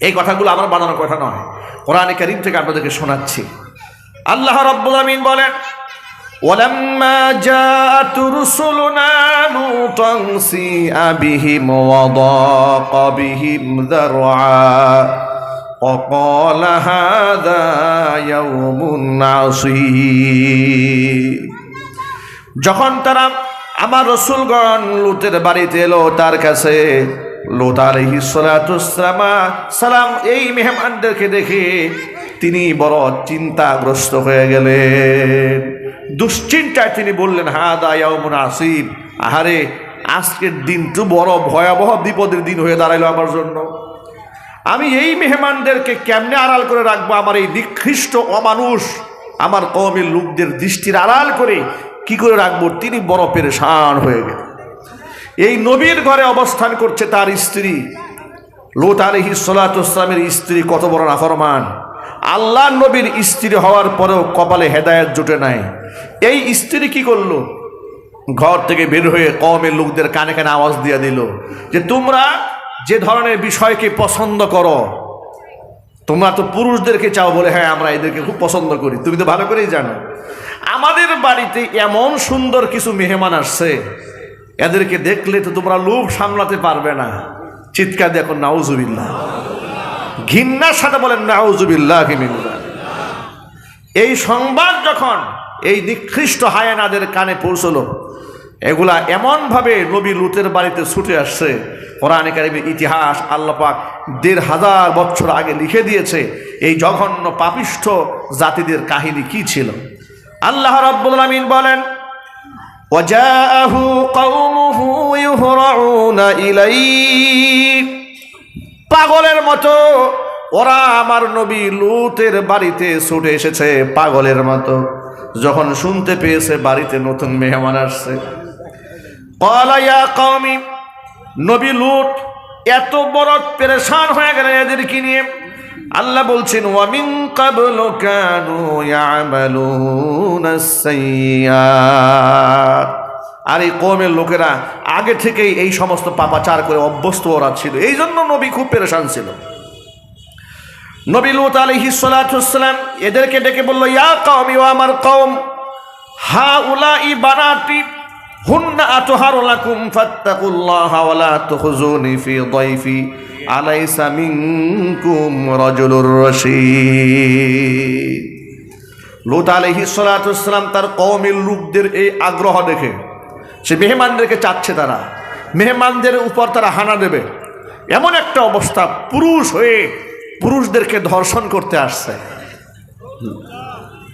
এই কথাগুলো আমার বানানোর কথা নয় কোরআনে কারিম থেকে আপনাদেরকে শোনাচ্ছি আল্লাহ রব্বুল আমিন বলেন ولما جاءت رسلنا لوطا سيء بهم وضاق بهم ذرعا وقال هذا يوم عصيب যখন তারা আমার রসুলগণ লুতের বাড়িতে এলো তার কাছে লুত আলহি সালাম এই মেহমানদেরকে দেখে তিনি বড় চিন্তাগ্রস্ত হয়ে গেলেন। দুশ্চিন্তায় তিনি বললেন হা দায়াউমুন আসিব আহারে, আজকের দিন তো বড় ভয়াবহ বিপদের দিন হয়ে দাঁড়াইলো আমার জন্য। আমি এই মেহমানদেরকে কেমনে আড়াল করে রাখব? আমার এই নিকৃষ্ট অমানুষ, আমার কমের লোকদের দৃষ্টির আড়াল করে কি করে রাখব? তিনি বড় পেরেশান হয়ে গেল এই নবীর ঘরে অবস্থান করছে তার স্ত্রী। লোত আলহি সালাতামের স্ত্রী কত বড় নাফরমান। আল্লাহ নবীর স্ত্রী হওয়ার পরেও কপালে হেদায়ত জুটে নাই। এই স্ত্রী কি করল? ঘর থেকে বের হয়ে কমের লোকদের কানে কানে আওয়াজ দিয়ে দিল যে, তোমরা যে ধরনের বিষয়কে পছন্দ করো, তোমরা তো পুরুষদেরকে চাও বলে হ্যাঁ আমরা এদেরকে খুব পছন্দ করি। তুমি তো ভালো করেই জানো। আমাদের বাড়িতে এমন সুন্দর কিছু মেহমান আসছে এদেরকে দেখলে তো তোমরা লোভ সামলাতে পারবে না। চিৎকার দেখো নাউজুবিল্লাহ। ঘিন্নার সাথে বলেন, নাউজুবিল্লাহ এই সংবাদ যখন এই নিকৃষ্ট হায়ানাদের কানে পৌঁছলো, এগুলা এমনভাবে নবী লুতের বাড়িতে ছুটে আসছে। কোরআনে কারিমের ইতিহাস আল্লাপাক দেড় হাজার বছর আগে লিখে দিয়েছে, এই জঘন্য পাপিষ্ঠ জাতিদের কাহিনী কি ছিল? আল্লাহ রাব্বুল আমিন বলেন وجاءه قومه يهرعون إليه পাগলের মতো ওরা আমার নবী লুতের বাড়িতে ছুটে এসেছে পাগলের মতো যখন শুনতে পেয়েছে বাড়িতে নতুন মেহমান আসছে কলাইয়া কওমি নবী লুট এত বড় পেরেশান হয়ে গেলেন এদেরকে নিয়ে আল্লাহ বলছেন, ওয়ামিন কাবলু কানু ইয়ামালুনা সাইয়্যাত। আর এই কমের লোকেরা আগে থেকেই এই সমস্ত পাপাচার করে অভ্যস্ত ওরা ছিল। এই জন্য নবী খুব পেরেশান ছিল। নবী লুত আলাইহিস সালাম এদেরকে ডেকে বলল, ইয়া কওমি ও আমার কওম হা উলাই বানাতি হুন্না আতহারু লাকুম ফাত্তাকুল্লাহ ওয়া লা তুখজুনি ফি দাইফি, আলাইসা মিনকুম রাজুলুর রশীদ। লুত আলাইহিস সালাম তার কওমের লোকদের এই আগ্রহ দেখে, সে মেহমানদেরকে চাচ্ছে তারা, মেহমানদের উপর তারা হানা দেবে। এমন একটা অবস্থা, পুরুষ হয়ে পুরুষদেরকে ধর্ষণ করতে আসছে।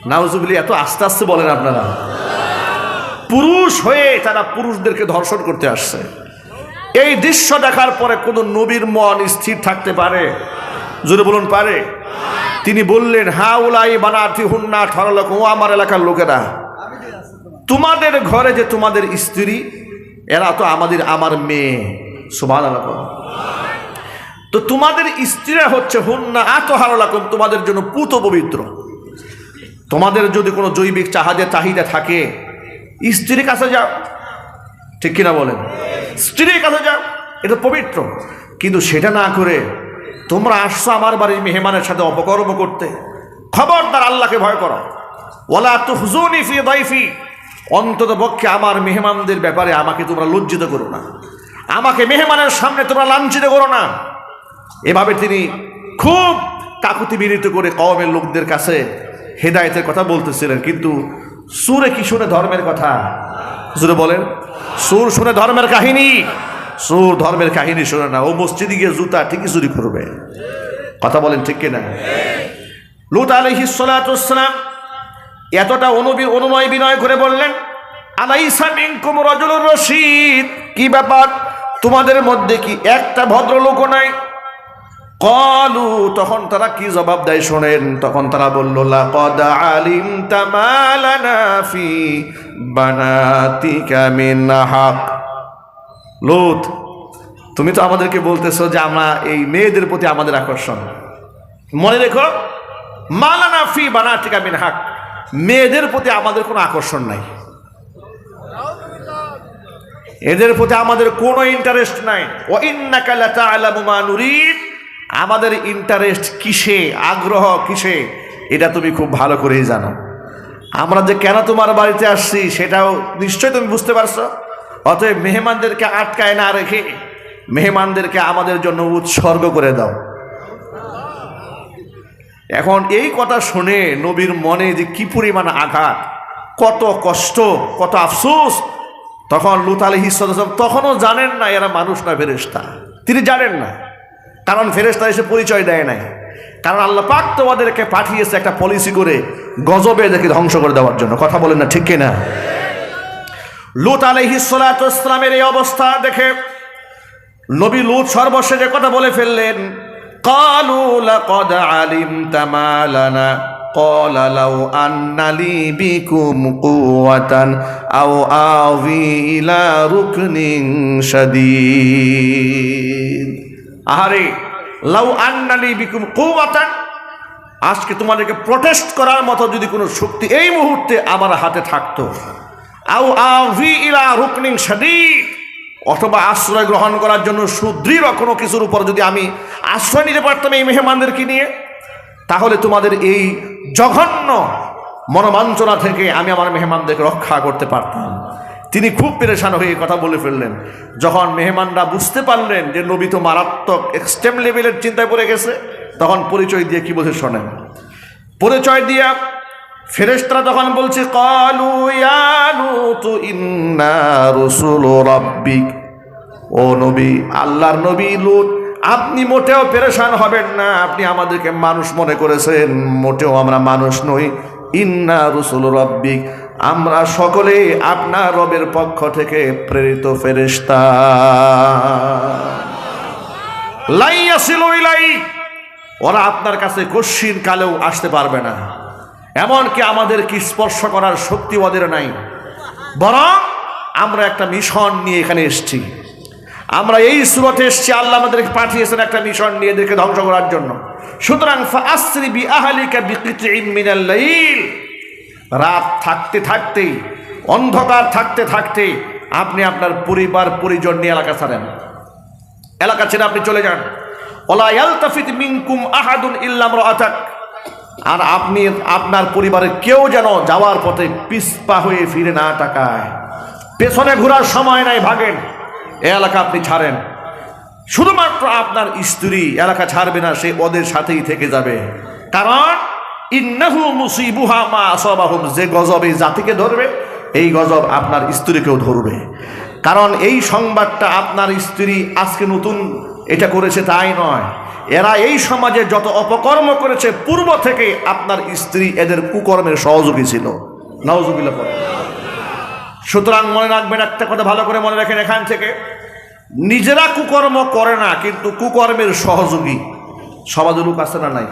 নাউজুবিলি এত আস্তে আস্তে বলেন আপনারা। পুরুষ হয়ে তারা পুরুষদেরকে ধর্ষণ করতে আসছে। এই দৃশ্য দেখার পরে কোনো নবীর মন স্থির থাকতে পারে? জোরে বলুন, পারে? তিনি বললেন হা উলাই বানাতি হুন্না ঠরলক ও আমার এলাকার লোকেরা। তোমাদের ঘরে যে তোমাদের স্ত্রী, এরা তো আমাদের আমার মেয়ে। সুমান তো তোমাদের স্ত্রীরা হচ্ছে, হুন্না এত হারো লাকুম তোমাদের জন্য পুত পবিত্র। তোমাদের যদি কোনো জৈবিক চাহাদের চাহিদা থাকে স্ত্রীর কাছে যাও। ঠিক কিনা বলেন? স্ত্রীর কাছে যাও। এটা পবিত্র। কিন্তু সেটা না করে তোমরা আসছো আমার বাড়ির মেহমানের সাথে অপকর্ম করতে। খবরদার আল্লাহকে ভয় করো। ওলা তো হুজুনি ফি দাইফি। অন্তত পক্ষে আমার মেহমানদের ব্যাপারে আমাকে তোমরা লজ্জিত করো না। আমাকে মেহমানের সামনে তোমরা লাঞ্ছিত করো না। এভাবে তিনি খুব কাকুতি বিনীত করে কওমের লোকদের কাছে হেদায়েতের কথা বলতেছিলেন। কিন্তু সুরে কি শুনে ধর্মের কথা? সুরে বলেন, সুর শুনে ধর্মের কাহিনী। সুর ধর্মের কাহিনী শুনে না, ও মসজিদে গিয়ে জুতা ঠিকই চুরি করবে। কথা বলেন ঠিক কিনা? লুত আলহিস সালাম এতটা অনুবি অনুনয় বিনয় করে বললেন, আলাইসা মিনকুম রজুলুর রশিদ। কি ব্যাপার? তোমাদের মধ্যে কি একটা ভদ্রলোক নাই? কলু, তখন তারা কি জবাব দেয় শোনেন, তখন তারা বলল, লাকদ আলিম তামালানা ফি বানাতিকা মিন হক। লুত, তুমি তো আমাদেরকে বলতেছো যে আমরা এই মেয়েদের প্রতি আমাদের আকর্ষণ। মনে রেখো মালানা ফি বানাতিকা মিন হক, মেয়েদের প্রতি আমাদের কোনো আকর্ষণ নাই। এদের প্রতি আমাদের কোনো ইন্টারেস্ট নাই। ও ইন্নাকা লাতাআলামু মা নুরিদ আমাদের ইন্টারেস্ট কিসে? আগ্রহ কিসে? এটা তুমি খুব ভালো করেই জানো। আমরা যে কেন তোমার বাড়িতে আসছি, সেটাও নিশ্চয়ই তুমি বুঝতে পারছ। অতএব মেহমানদেরকে আটকায় না রেখে মেহমানদেরকে আমাদের জন্য উৎসর্গ করে দাও। এখন এই কথা শুনে নবীর মনে যে কি পরিমাণ আঘাত, কত কষ্ট, কত আফসোস। তখন লুত আলী তখনও জানেন না এরা মানুষ না ফেরেস্তা তিনি জানেন না। কারণ ফেরেস্তা এসে পরিচয় দেয় নাই। কারণ আল্লাহ পাক তোমাদেরকে পাঠিয়েছে একটা পলিসি করে গজবে দেখে ধ্বংস করে দেওয়ার জন্য। কথা বলেন না, ঠিক কিনা লুত আলহিসামের এই অবস্থা দেখে নবী লুত সর্বশেষে কথা বলে ফেললেন আও আহারে, লাউ আন্নালি বিকুম কুওয়াতান। আজকে তোমাদেরকে প্রটেস্ট করার মতো যদি কোনো শক্তি এই মুহূর্তে আমার হাতে থাকতো, আও আভি ইলা রুকনিং শাদীদ, অথবা আশ্রয় গ্রহণ করার জন্য সুদৃঢ় কোনো কিছুর উপর যদি আমি আশ্রয় নিতে পারতাম এই মেহমানদেরকে নিয়ে, তাহলে তোমাদের এই জঘন্য মনোমাঞ্চনা থেকে আমি আমার মেহমানদেরকে রক্ষা করতে পারতাম। তিনি খুব পেরেশান হয়ে কথা বলে ফেললেন। যখন মেহমানরা বুঝতে পারলেন যে নবী তো মারাত্মক এক্সট্রিম লেভেলের চিন্তায় পড়ে গেছে, তখন পরিচয় দিয়ে কি বলছে শোনেন। পরিচয় দিয়া ফেরেশতারা তখন বলছে, কালু ইয়া লুতু ইন্না রসুল রাব্বিক। ও নবী, আল্লাহর নবী লুত, আপনি মোটেও পেরেশান হবেন না, আপনি আমাদেরকে মানুষ মনে করেছেন, মোটেও আমরা মানুষ নই। ইন্না রসুল রব্বিক। আমরা সকলে আপনার রবের পক্ষ থেকে প্রেরিত ফেরেশতা। লাইয়াছিল ইলাই ওরা আপনার কাছে কশিন কালেও আসতে পারবে না। এমনকি আমাদেরকে স্পর্শ করার শক্তি ওদের নাই। বরং আমরা একটা মিশন নিয়ে এখানে এসেছি। আমরা এই সুরতে এসেছি, আল্লাহ আমাদেরকে পাঠিয়েছেন একটা মিশন নিয়ে এদেরকে ধ্বংস করার জন্য। সুতরাং আহলিকা বিকিতিন মিনাল লাইল। রাত থাকতে থাকতেই অন্ধকার থাকতে থাকতে আপনি আপনার পরিবার, পরিজন নিয়ে এলাকা ছাড়েন। এলাকা ছেড়ে আপনি চলে যান। ওলা ইয়ালতাফিত মিনকুম আহাদুন ইল্লাম রাআতাক আর আপনি আপনার পরিবারের কেউ যেন যাওয়ার পথে পিসপা হয়ে ফিরে না তাকায়। পেছনে ঘোরার সময় নাই ভাগেন। এ এলাকা আপনি ছাড়েন। শুধুমাত্র আপনার স্ত্রী এলাকা ছাড়বে না, সে ওদের সাথেই থেকে যাবে। কারণ ইন্নাহু মুসিবুহা মা আসাবাহুম, যে গজব এই জাতিকে ধরবে, এই গজব আপনার স্ত্রীকেও ধরবে। কারণ এই সংবাদটা আপনার স্ত্রী আজকে নতুন এটা করেছে তাই নয়। এরা এই সমাজে যত অপকর্ম করেছে, পূর্ব থেকে আপনার স্ত্রী এদের কুকর্মের সহযোগী ছিল। নওজুবিল্লা পরে সুতরাং মনে রাখবেন, একটা কথা ভালো করে মনে রাখেন এখান থেকে। নিজেরা কুকর্ম করে না, কিন্তু কুকর্মের সহযোগী। সমাজে লোক আছে না নাই?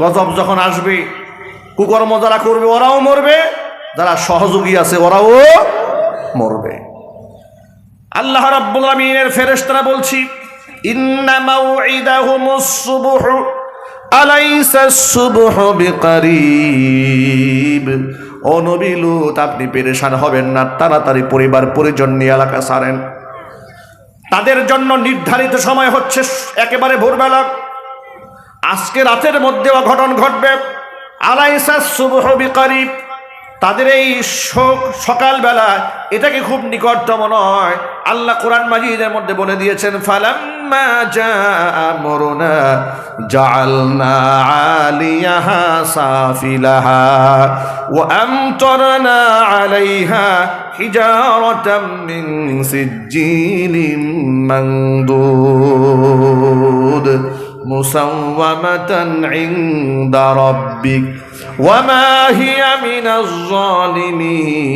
গজব যখন আসবে, কুকর্ম যারা করবে, ওরাও মরবে। যারা সহযোগী আছে, ওরাও মরবে। আল্লাহ রাব্বুল আমিনের ফেরেশতারা বলছি, ইন্না মাউইদাহুমুস সুবহ, আলাইসা সুবহ বিকারিব। ও নবী লূত, আপনি পেরেশান হবেন না, তাড়াতাড়ি পরিবার পরিজন নিয়ে এলাকা ছাড়েন তাদের জন্য নির্ধারিত সময় হচ্ছে একেবারে ভোরবেলা। আজকে রাতের মধ্যে অঘটন ঘটবে। আলাইসা সুবহ বিকারিব। তাদের এই শোক সকালবেলা এটাকে খুব নিকটতম নয়। আল্লাহ কোরআন মাজিদের মধ্যে বলে দিয়েছেন, ফালাম্মা জাআমরুনা জাআলনা আলিয়াহা সাফিলাহা আমতারনা আলাইহা মুসাওয়ামাতান ইনদা রাব্বিক وما هي من الظالمين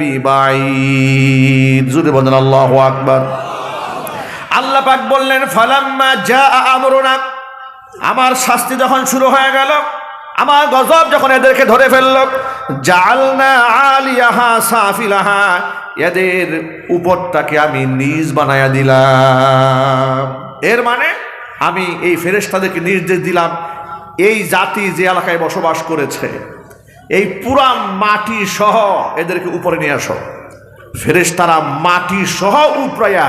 ببعيد জোরে বলেন আল্লাহু আকবার আল্লাহ পাক বললেন ফালাম্মা জা আমরুনা আমার শাস্তি যখন শুরু হয়ে গেল আমার গজব যখন এদেরকে ধরে ফেলল জালনা আলিয়াহা সাফিলাহা এদের উপরটাকে আমি নিজ বানায়া দিলাম এর মানে আমি এই ফেরেশতাদেরকে নির্দেশ দিলাম, এই জাতি যে এলাকায় বসবাস করেছে, এই পুরা মাটি সহ এদেরকে উপরে নিয়ে আসো। ফেরেশতারা মাটি সহ উপরায়া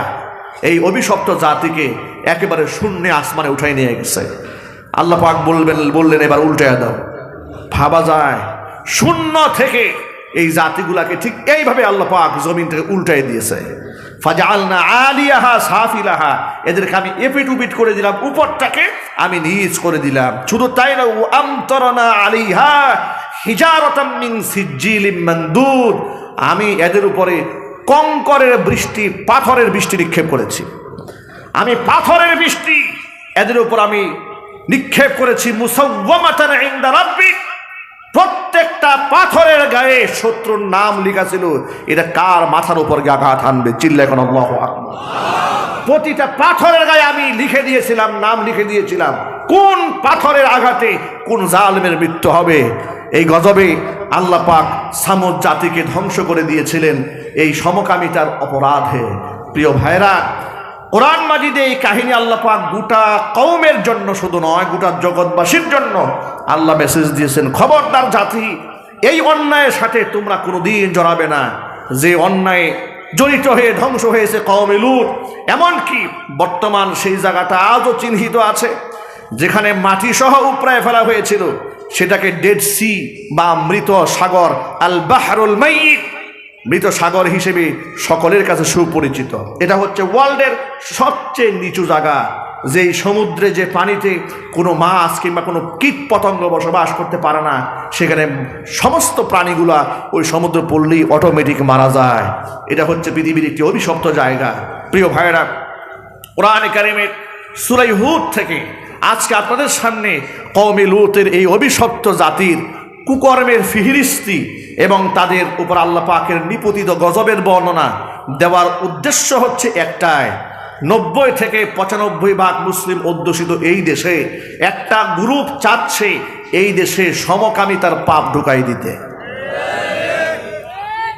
এই অভিশপ্ত জাতিকে একেবারে শূন্য আসমানে উঠাই নিয়ে গেছে। আল্লাহ পাক বলবেন, বললেন, এবার উল্টে দাও। ভাবা যায়, শূন্য থেকে এই জাতিগুলাকে ঠিক এইভাবে আল্লাহ পাক জমিন থেকে উল্টাই দিয়েছে। ফাজালনা আলিয়াহা সাফিলাহা। এদেরকে আমি এপিট উপিট করে দিলাম, উপরটাকে আমি নিচ করে দিলাম। শুধু তাই না, ও আমতরনা আলিহা হিজারতাম মিন সিজ্জিলিম আমি এদের উপরে কঙ্করের বৃষ্টি, পাথরের বৃষ্টি নিক্ষেপ করেছি। আমি পাথরের বৃষ্টি, এদের উপর আমি নিক্ষেপ করেছি মুসওয়ামাতান ইনদা রাব্বিক প্রত্যেকটা পাথরের গায়ে শত্রুর নাম লেখা ছিল এটা কার মাথার উপর গিয়ে আঘাত আনবে? চিল্লা এখন প্রতিটা পাথরের গায়ে আমি লিখে দিয়েছিলাম, নাম লিখে দিয়েছিলাম। কোন পাথরের আঘাতে কোন জালমের মৃত্যু হবে? এই গজবে আল্লাহ পাক সামুদ জাতিকে ধ্বংস করে দিয়েছিলেন। এই সমকামিতার অপরাধে। প্রিয় ভাইরা কোরআন মাজিদে এই কাহিনী আল্লাহ পাক গোটা কৌমের জন্য শুধু নয়, গোটা জগৎবাসীর জন্য আল্লাহ মেসেজ দিয়েছেন, খবরদার জাতি, এই অন্যায়ের সাথে তোমরা কোনোদিন জড়াবে না। যে অন্যায় জড়িত হয়ে ধ্বংস হয়েছে কওমে লুট এমনকি বর্তমান সেই জায়গাটা আজও চিহ্নিত আছে, যেখানে মাটি সহ উপড়ায় ফেলা হয়েছিল, সেটাকে ডেড সি বা মৃত সাগর আল বাহারুল মাইয়িত মৃত সাগর হিসেবে সকলের কাছে সুপরিচিত। এটা হচ্ছে ওয়ার্ল্ডের সবচেয়ে নিচু জায়গা, যেই সমুদ্রে যে পানিতে কোনো মাছ কিংবা কোনো কীট পতঙ্গ বসবাস করতে পারে না, সেখানে সমস্ত প্রাণীগুলা ওই সমুদ্র পড়লেই অটোমেটিক মারা যায়। এটা হচ্ছে পৃথিবীর একটি অভিশপ্ত জায়গা। প্রিয় ভাইয়েরা, কোরআন কারিমের সুরাই হুদ থেকে আজকে আপনাদের সামনে কওমে লুতের এই অভিশপ্ত জাতির কুকর্মের ফিহিরিস্তি এবং তাদের উপর আল্লাহ পাকের নিপতিত গজবের বর্ণনা দেওয়ার উদ্দেশ্য হচ্ছে একটাই। নব্বই থেকে পঁচানব্বই ভাগ মুসলিম অধ্যুষিত এই দেশে একটা গ্রুপ চাচ্ছে এই দেশে সমকামিতার পাপ ঢুকাই দিতে।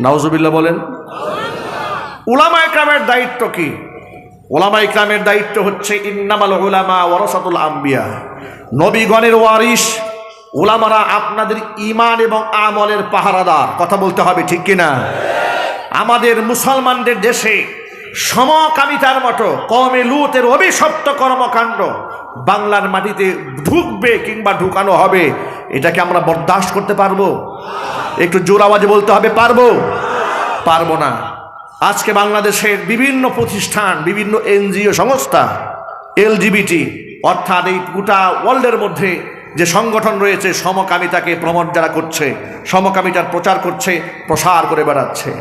নাউজুবিল্লাহ বলেন উলামা ইকরামের দায়িত্ব কি? ওলামা ইকরামের দায়িত্ব হচ্ছে ইন্নামাল উলামা ওয়ারাসাতুল আম্বিয়া, নবীগণের ওয়ারিস ওলামারা আপনাদের ইমান এবং আমলের পাহারাদার। কথা বলতে হবে ঠিক কিনা? আমাদের মুসলমানদের দেশে সমকামিতার মতো কমে লুতের অভিশপ্ত কর্মকাণ্ড বাংলার মাটিতে ঢুকবে কিংবা ঢুকানো হবে, এটাকে আমরা বরদাস্ত করতে পারব? একটু জোর আওয়াজে বলতে হবে, পারব? পারব না। আজকে বাংলাদেশের বিভিন্ন প্রতিষ্ঠান, বিভিন্ন এনজিও সংস্থা, এলজিবিটি, অর্থাৎ এই গোটা ওয়ার্ল্ডের মধ্যে যে সংগঠন রয়েছে সমকামিতাকে প্রমোট যারা করছে সমকামিতার প্রচার করছে, প্রসার করে বেড়াচ্ছে।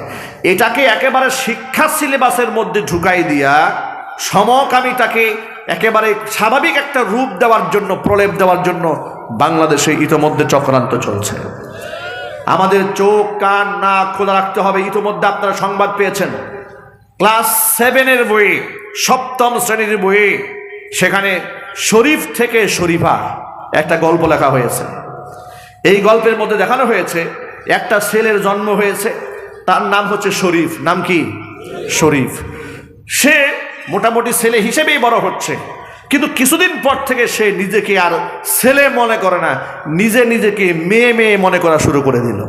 এটাকে একেবারে শিক্ষা সিলেবাসের মধ্যে ঢুকাই দিয়া সমকামিতাকে একেবারে স্বাভাবিক একটা রূপ দেওয়ার জন্য, প্রলেপ দেওয়ার জন্য বাংলাদেশে ইতোমধ্যে চক্রান্ত চলছে। আমাদের চোখ, কান না খোলা রাখতে হবে। ইতোমধ্যে আপনারা সংবাদ পেয়েছেন। ক্লাস সেভেনের বইয়ে, সপ্তম শ্রেণির বইয়ে, সেখানে শরীফ থেকে শরীফা একটা গল্প লেখা হয়েছে। এই গল্পের মধ্যে দেখানো হয়েছে, একটা ছেলের জন্ম হয়েছে, তার নাম হচ্ছে শরীফ। নাম কি? শরীফ। সে মোটামুটি ছেলে হিসেবেই বড় হচ্ছে। কিন্তু কিছুদিন পর থেকে সে নিজেকে আর ছেলে মনে করে না, নিজে নিজেকে মেয়ে মেয়ে মনে করা শুরু করে দিল।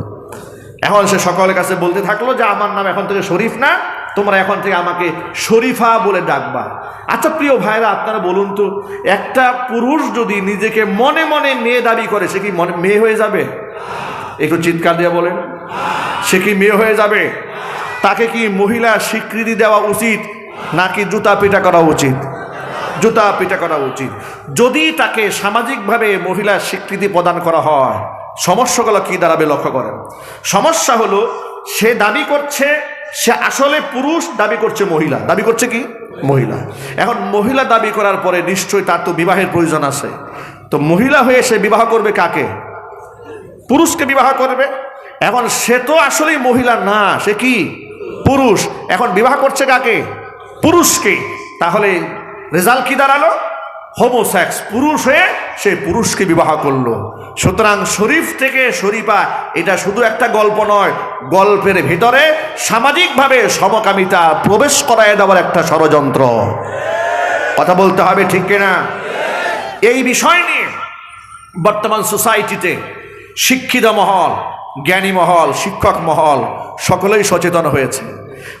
এখন সে সকলের কাছে বলতে থাকল যে, আমার নাম এখন থেকে শরীফ না তোমরা এখন থেকে আমাকে শরীফা বলে ডাকবা। আচ্ছা প্রিয় ভাইরা, আপনারা বলুন তো, একটা পুরুষ যদি নিজেকে মনে মনে মেয়ে দাবি করে, সে কি মনে মেয়ে হয়ে যাবে? একটু চিৎকার দিয়ে বলেন। সে কি মেয়ে হয়ে যাবে? তাকে কি মহিলা স্বীকৃতি দেওয়া উচিত, নাকি জুতা পিটা করা উচিত? জুতা পিটা করা উচিত। যদি তাকে সামাজিকভাবে মহিলা স্বীকৃতি প্রদান করা হয়, সমস্যাগুলো কি দাঁড়াবে লক্ষ্য করেন। সমস্যা হলো, সে দাবি করছে সে আসলে পুরুষ দাবি করছে মহিলা। দাবি করছে কি? মহিলা। এখন মহিলা দাবি করার পরে নিশ্চয়ই তার তো বিবাহের প্রয়োজন আছে। তো মহিলা হয়ে সে বিবাহ করবে কাকে? পুরুষকে বিবাহ করবে। এখন সে তো আসলেই মহিলা না, সে কি? পুরুষ। এখন বিবাহ করছে কাকে? পুরুষকে। তাহলে রেজাল্ট কি দাঁড়াল? হোমোসেক্স পুরুষ হয়ে সে পুরুষকে বিবাহ করল। সুতরাং শরীফ থেকে শরীফা, এটা শুধু একটা গল্প নয়, গল্পের ভিতরে সামাজিকভাবে সমকামিতা প্রবেশ করায় দেওয়ার একটা ষড়যন্ত্র। কথা বলতে হবে ঠিক কিনা? এই বিষয় নিয়ে বর্তমান সোসাইটিতে শিক্ষিত মহল, জ্ঞানী মহল, শিক্ষক মহল সকলেই সচেতন হয়েছে।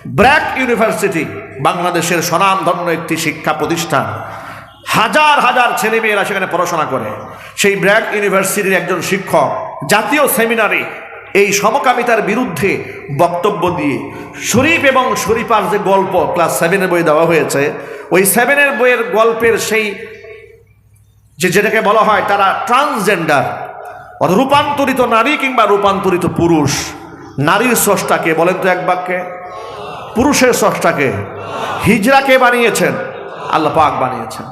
ব্র্যাক ইউনিভার্সিটি বাংলাদেশের স্বনামধন্য একটি শিক্ষা প্রতিষ্ঠান। হাজার হাজার ছেলেমেয়েরা সেখানে পড়াশোনা করে। সেই ব্র্যাক ইউনিভার্সিটির একজন শিক্ষক জাতীয় সেমিনারে এই সমকামিতার বিরুদ্ধে বক্তব্য দিয়ে শরীফ এবং শরীফার যে গল্প ক্লাস সেভেনের বই দেওয়া হয়েছে, ওই সেভেনের বইয়ের গল্পের সেই যে যেটাকে বলা হয় তারা ট্রান্সজেন্ডার রূপান্তরিত নারী কিংবা রূপান্তরিত পুরুষ, নারীর স্রষ্টাকে বলেন তো এক বাক্যে? পুরুষের স্রষ্টাকে হিজরাকে বানিয়েছেন? আল্লাহ পাক বানিয়েছেন।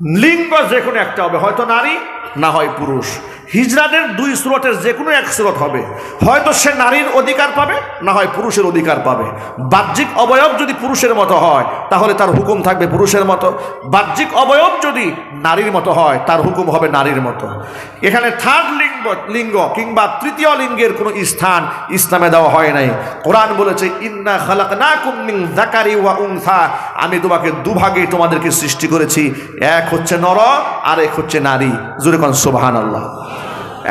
লিঙ্গ যে কোনো একটা হবে হয়তো নারী না হয় পুরুষ। হিজরাদের দুই স্রোতের যে কোনো এক স্রোত হবে। হয়তো সে নারীর অধিকার পাবে, না হয় পুরুষের অধিকার পাবে। বাহ্যিক অবয়ব যদি পুরুষের মতো হয়, তাহলে তার হুকুম থাকবে পুরুষের মতো। বাহ্যিক অবয়ব যদি নারীর মতো হয়, তার হুকুম হবে নারীর মতো। এখানে থার্ড লিঙ্গ লিঙ্গ কিংবা তৃতীয় লিঙ্গের কোনো স্থান ইসলামে দেওয়া হয় নাই। কোরআন বলেছে, ইন্না খালাক না কুমিং জাকারি ওয়া উংথা আমি তোমাকে দুভাগে তোমাদেরকে সৃষ্টি করেছি। এক হচ্ছে নর আর এক হচ্ছে নারী। জুরে কন সুবাহান আল্লাহ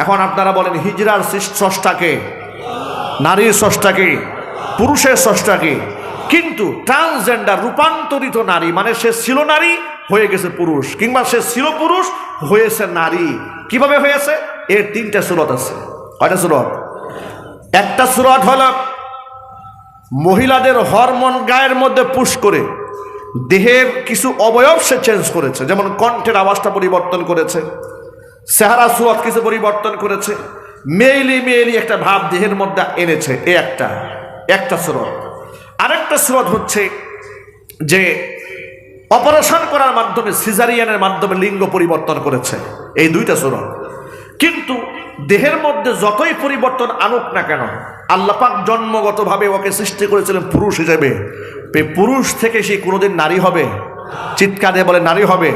এখন আপনারা বলেন, হিজরার স্রষ্টাকে নারীর স্রষ্টাকে পুরুষের স্রষ্টাকে কিন্তু ট্রান্সজেন্ডার রূপান্তরিত নারী মানে সে ছিল নারী, হয়ে গেছে পুরুষ, কিংবা সে ছিল পুরুষ, হয়েছে নারী। কীভাবে হয়েছে? এর তিনটা সুরত আছে। কয়টা সুরত? একটা সুরত হল, মহিলাদের হরমোন গায়ের মধ্যে পুশ করে, দেহের কিছু অবয়ব সে চেঞ্জ করেছে, যেমন কণ্ঠের আওয়াজটা পরিবর্তন করেছে। চেহারা সুরত কিছু পরিবর্তন করেছে। মেইলি মেইলি একটা ভাব দেহের মধ্যে এনেছে এ একটা একটা স্রোত। আরেকটা স্রোত হচ্ছে যে অপারেশন করার মাধ্যমে সিজারিয়ানের মাধ্যমে লিঙ্গ পরিবর্তন করেছে। এই দুইটা স্রোত। কিন্তু দেহের মধ্যে যতই পরিবর্তন আনুক না কেন আল্লাপাক জন্মগতভাবে ওকে সৃষ্টি করেছিলেন পুরুষ হিসেবে। পুরুষ থেকে সে কোনোদিন নারী হবে। চিৎকার বলে, নারী হবে।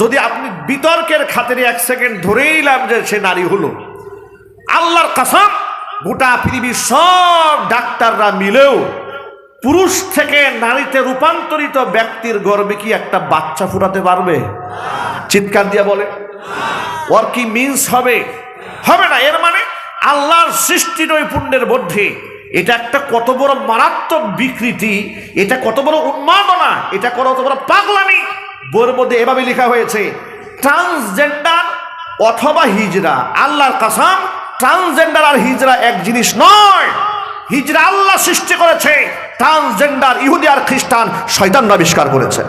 যদি আপনি বিতর্কের খাতিরে এক সেকেন্ড ধরেই নিলাম যে সে নারী হলো, আল্লাহর কাসাম, গোটা পৃথিবীর সব ডাক্তাররা মিলেও পুরুষ থেকে নারীতে রূপান্তরিত ব্যক্তির গর্বে কি একটা বাচ্চা ফুটাতে পারবে? চিৎকার দিয়ে বলে, ওর কি মিন্স হবে? হবে না, এর মানে আল্লাহর সৃষ্টি নৈপুণ্যের মধ্যে। এটা একটা কত বড় মারাত্মক বিকৃতি, এটা কত বড় উন্মাদনা, এটা কত বড় পাগলামি। বইয়ের মধ্যে এভাবে লেখা হয়েছে, ট্রান্সজেন্ডার অথবা হিজরা, আল্লাহর কাসাম, ট্রান্সজেন্ডার আর হিজরা এক জিনিস নয়। হিজরা আল্লাহ সৃষ্টি করেছে, ট্রান্সজেন্ডার ইহুদি আর খ্রিস্টান শয়তান আবিষ্কার করেছে।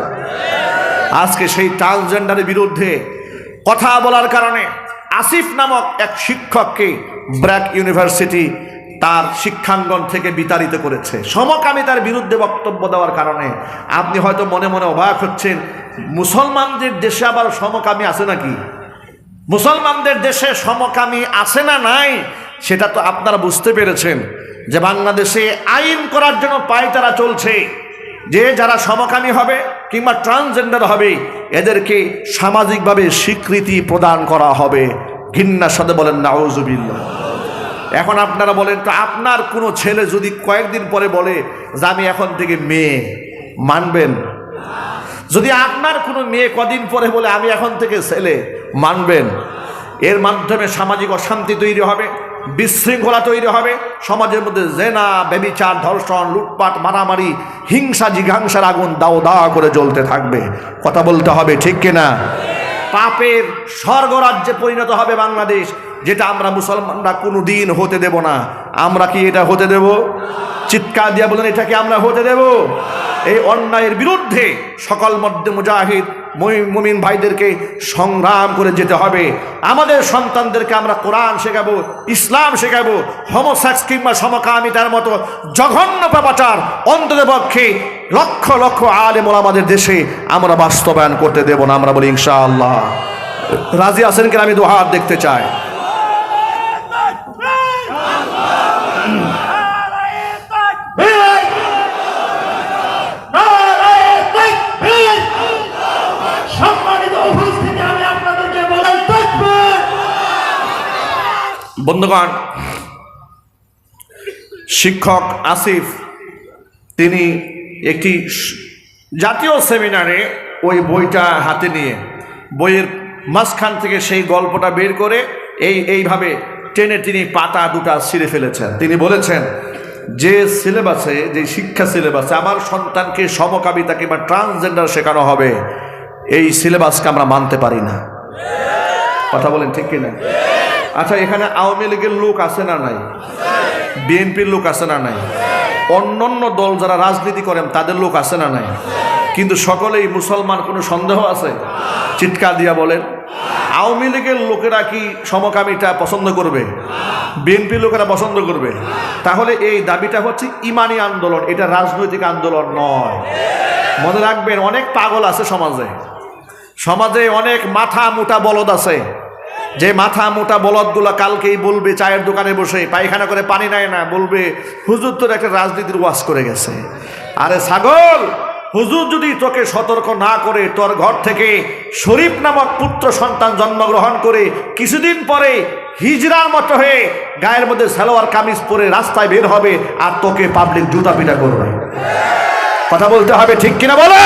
আজকে সেই ট্রান্সজেন্ডারের বিরুদ্ধে কথা বলার কারণে আসিফ নামক এক শিক্ষককে ব্র্যাক ইউনিভার্সিটি তার শিক্ষাঙ্গন থেকে বিতাড়িত করেছে। সমকামিতার বিরুদ্ধে বক্তব্য দেওয়ার কারণে আপনি হয়তো মনে মনে অবাক হচ্ছেন, মুসলমানদের দেশে আবার সমকামী আছে নাকি? মুসলমানদের দেশে সমকামী আছে না নাই, সেটা তো আপনারা বুঝতে পেরেছেন যে বাংলাদেশে আইন করার জন্য পায়তারা চলছে। যে যারা সমকামী হবে কিংবা ট্রান্সজেন্ডার হবে, এদেরকে সামাজিকভাবে স্বীকৃতি প্রদান করা হবে। ঘিন্নার সাথে বলেন নাউজুবিল্লা এখন আপনারা বলেন, তো আপনার কোনো ছেলে যদি কয়েকদিন পরে বলে যে আমি এখন থেকে মেয়ে, মানবেন? যদি আপনার কোনো মেয়ে কদিন পরে বলে, আমি এখন থেকে ছেলে, মানবেন? এর মাধ্যমে সামাজিক অশান্তি তৈরি হবে, বিশৃঙ্খলা তৈরি হবে, সমাজের মধ্যে জেনা বেবিচার ধর্ষণ, লুটপাট, মারামারি, হিংসা, জিঘাংসার আগুন দাও দাও করে জ্বলতে থাকবে। কথা বলতে হবে, ঠিক কিনা? পাপের স্বর্গরাজ্যে পরিণত হবে বাংলাদেশ, যেটা আমরা মুসলমানরা কোনো দিন হতে দেব না। আমরা কি এটা হতে দেব? চিৎকার দিয়া বলেন এটাকে আমরা হতে দেব? এই অন্যায়ের বিরুদ্ধে সকল মধ্যে মুজাহিদ মুমিন ভাইদেরকে সংগ্রাম করে যেতে হবে। আমাদের সন্তানদেরকে আমরা কোরআন শেখাবো, ইসলাম শেখাবো হোমোসেক্স কিংবা সমকামিতার মতো জঘন্য পাপাচার অন্ততপক্ষে লক্ষ লক্ষ আলেমল আমাদের দেশে আমরা বাস্তবায়ন করতে দেব না, আমরা বলি ইনশাআল্লাহ। রাজি আছেন কিনা আমি দোহার দেখতে চাই। বন্ধুগণ, শিক্ষক আসিফ, তিনি একটি জাতীয় সেমিনারে ওই বইটা হাতে নিয়ে, বইয়ের মাঝখান থেকে সেই গল্পটা বের করে এই, এইভাবে টেনে তিনি পাতা দুটা ছিঁড়ে ফেলেছেন। তিনি বলেছেন, যে সিলেবাসে, যে শিক্ষা সিলেবাসে আমার সন্তানকে সমকামিতা কিংবা ট্রান্সজেন্ডার শেখানো হবে, এই সিলেবাসকে আমরা মানতে পারি না। কথা বলেন ঠিক কিনা? আচ্ছা এখানে আওয়ামী লীগের লোক আছে না নাই? বিএনপির লোক আছে না নাই? অন্যান্য দল যারা রাজনীতি করেন, তাদের লোক আছে না নাই? কিন্তু সকলেই মুসলমান, কোনো সন্দেহ আছে? চিৎকার দিয়া বলেন। আওয়ামী লীগের লোকেরা কি সমকামিতা পছন্দ করবে? বিএনপির লোকেরা পছন্দ করবে? তাহলে এই দাবিটা হচ্ছে ইমানি আন্দোলন, এটা রাজনৈতিক আন্দোলন নয়। মনে রাখবেন, অনেক পাগল আছে সমাজে। সমাজে অনেক মাথা মোটা বলদ আছে। যে মাথা মোটা বলদগুলো কালকেই বলবে, চায়ের দোকানে বসে, পায়খানা করে পানি নেয় না, বলবে, হুজুর তোর একটা রাজনীতির ওয়াজ করে গেছে। আরে ছাগল, হুজুর যদি তোকে সতর্ক না করে, তোর ঘর থেকে শরীফ নামক পুত্র সন্তান জন্মগ্রহণ করে কিছুদিন পরে হিজরার মতো হয়ে গায়ের মধ্যে সালোয়ার কামিজ পরে রাস্তায় বের হবে আর তোকে পাবলিক জুতা পিটা করবে। কথা বলতে হবে ঠিক কিনা বলে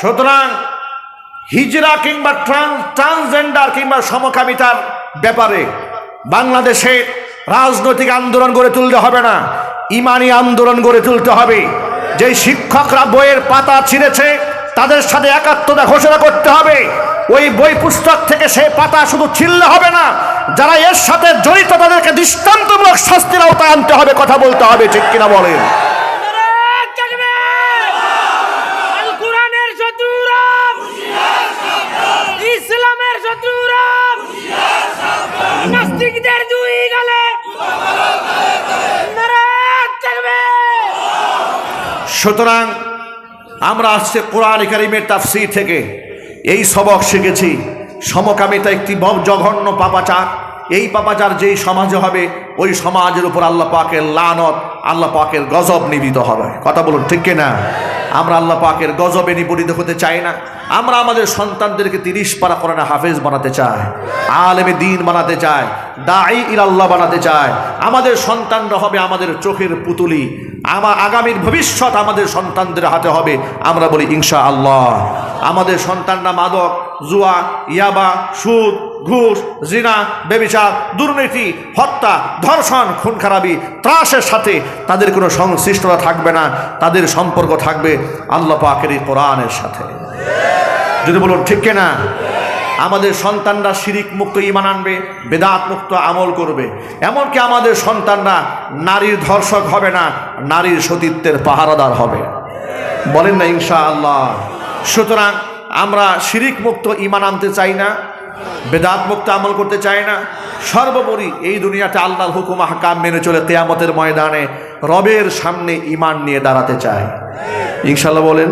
সুতরাং হিজরা কিংবা ট্রান্স ট্রান্সজেন্ডার কিংবা সমকামিতার ব্যাপারে বাংলাদেশে রাজনৈতিক আন্দোলন গড়ে তুলতে হবে না, ইমানি আন্দোলন গড়ে তুলতে হবে। যেই শিক্ষকরা বইয়ের পাতা ছিঁড়েছে, তাদের সাথে একাত্মতা ঘোষণা করতে হবে। ওই বই পুস্তক থেকে সে পাতা শুধু ছিললে হবে না, যারা এর সাথে জড়িত তাদেরকে দৃষ্টান্তমূলক শাস্তির আওতায় আনতে হবে, কথা বলতে হবে, ঠিক কিনা বলেন নারায়ণ থাকবে আল কোরআনের শত্রুরা ইসলামের শত্রুরা নাস্তিকদের দুই গেলে নারায়ণ থাকবে সুতরাং আমরা আসছে কোরআন কারিমের তাফসির থেকে। এই সবক শিখেছি। সমকামিতা একটি জঘন্য পাপাচার। এই পাপাচার যেই সমাজে হবে, ওই সমাজের উপর আল্লাহ পাকের লানত, আল্লাহ পাকের গজব নিবিত হবে। কথা বলুন, ঠিক না আমরা আল্লাহ পাকের গজবে নিপরিত হতে চাই না। আমরা আমাদের সন্তানদেরকে তিরিশ পারা কোরআনে হাফেজ বানাতে চাই, আলেমে দিন বানাতে চাই দাই ইলাল্লাহ বানাতে চাই। আমাদের সন্তানরা হবে আমাদের চোখের পুতুলি। আমার আগামীর ভবিষ্যৎ আমাদের সন্তানদের হাতে হবে, আমরা বলি ইনশা আল্লাহ আমাদের সন্তানরা মাদক, জুয়া, ইয়াবা, সুদ ঘুষ, জিনা, বেবিচার, দুর্নীতি, হত্যা, ধর্ষণ খুন খারাপি ত্রাসের সাথে তাদের কোনো সংশ্লিষ্টতা থাকবে না, তাদের সম্পর্ক থাকবে আল্লাহ পাকের এই কোরআনের সাথে। যদি বলুন, ঠিক না আমাদের সন্তানরা শিরিক মুক্ত ইমান আনবে বেদাত মুক্ত আমল করবে। এমনকি আমাদের সন্তানরা নারীর ধর্ষক হবে না, নারীর সতীত্বের পাহারাদার হবে। বলেন না ইনশা আল্লাহ সুতরাং আমরা শিরিক মুক্ত ইমান আনতে চাই না বেদাত মুক্ত আমল করতে চাই না। সর্বোপরি এই দুনিয়াতে আল্লাহর হুকুম হাকাম মেনে চলে তেয়ামতের ময়দানে রবের সামনে ইমান নিয়ে দাঁড়াতে চাই ইনশাল্লাহ বলেন,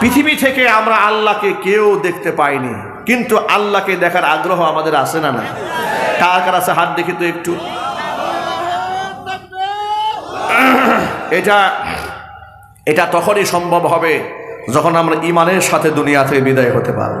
পৃথিবী থেকে আমরা আল্লাহকে কেউ দেখতে পাইনি, কিন্তু আল্লাহকে দেখার আগ্রহ আমাদের আছে না না? কার কার আছে? হাত দেখি তো একটু। এটা এটা তখনই সম্ভব হবে যখন আমরা ইমানের সাথে দুনিয়া থেকে বিদায় হতে পারব।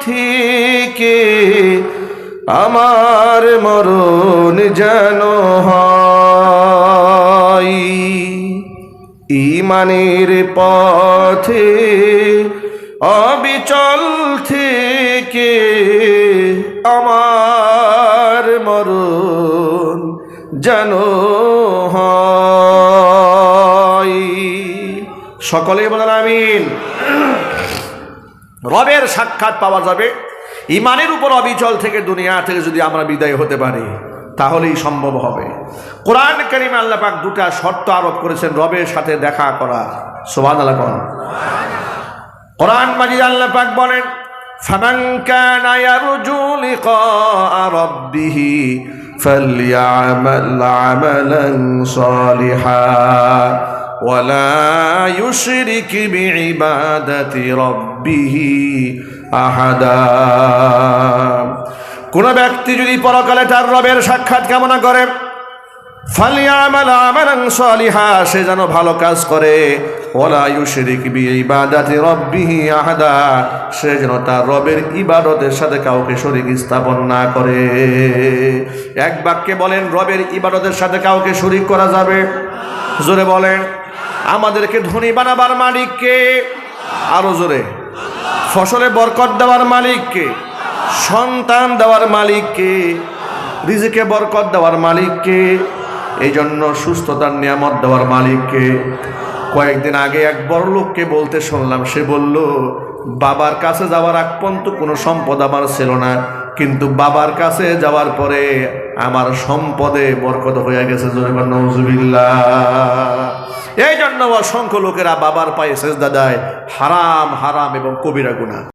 থেকে আমার মরণ যেন ইমানের পথে অবিচল থেকে আমার মরণ যেন হয়। সকলে বলেন আমিন। রবের সাক্ষাৎ পাওয়া যাবে। ইমানের উপর অবিচল থেকে দুনিয়া থেকে যদি আমরা বিদায় হতে পারি, তাহলেই সম্ভব হবে। কোরআন করিম আল্লাপাক দুটা শর্ত আরোপ করেছেন রবের সাথে দেখা করা। সোভান আল্লাহ কোরআন মাজিদ আল্লাহ পাক বলেন রাব্বিহি ফালইআমাল আমালান সালিহা। ولا يشرك بعبادة ربه أحدا কোন ব্যক্তি যদি পরকালে তার রবের সাক্ষাৎ কামনা করে ফালিয়ামাল আমালান সালিহা সে যেন ভালো কাজ করে ওলা ইউশরিক বি ইবাদাতি রাব্বিহি আহাদা সে যেন তার রবের ইবাদতের সাথে কাউকে শরীক স্থাপন না করে এক বাক্যে বলেন রবের ইবাদতের সাথে কাউকে শরীক করা যাবে জোরে বলেন আমাদেরকে ধনী বানাবার মালিককে আরও জোরে। ফসলে বরকত দেওয়ার মালিককে সন্তান দেওয়ার মালিককে রিজিকে বরকত দেওয়ার মালিককে এই জন্য সুস্থতার নিয়ামত দেওয়ার মালিককে কয়েকদিন আগে এক বড় লোককে বলতে শুনলাম, সে বলল, বাবার কাছে যাওয়ার আগ পর্যন্ত কোনো সম্পদ আমার ছিল না, কিন্তু বাবার কাছে যাওয়ার পরে আমার সম্পদে বরকত হয়ে গেছে, জোরে নজুবিল্লাহ এই জন্য অসংখ্য লোকেরা বাবার পায়ে সেজদা দেয়। হারাম হারাম এবং কবিরা গুণা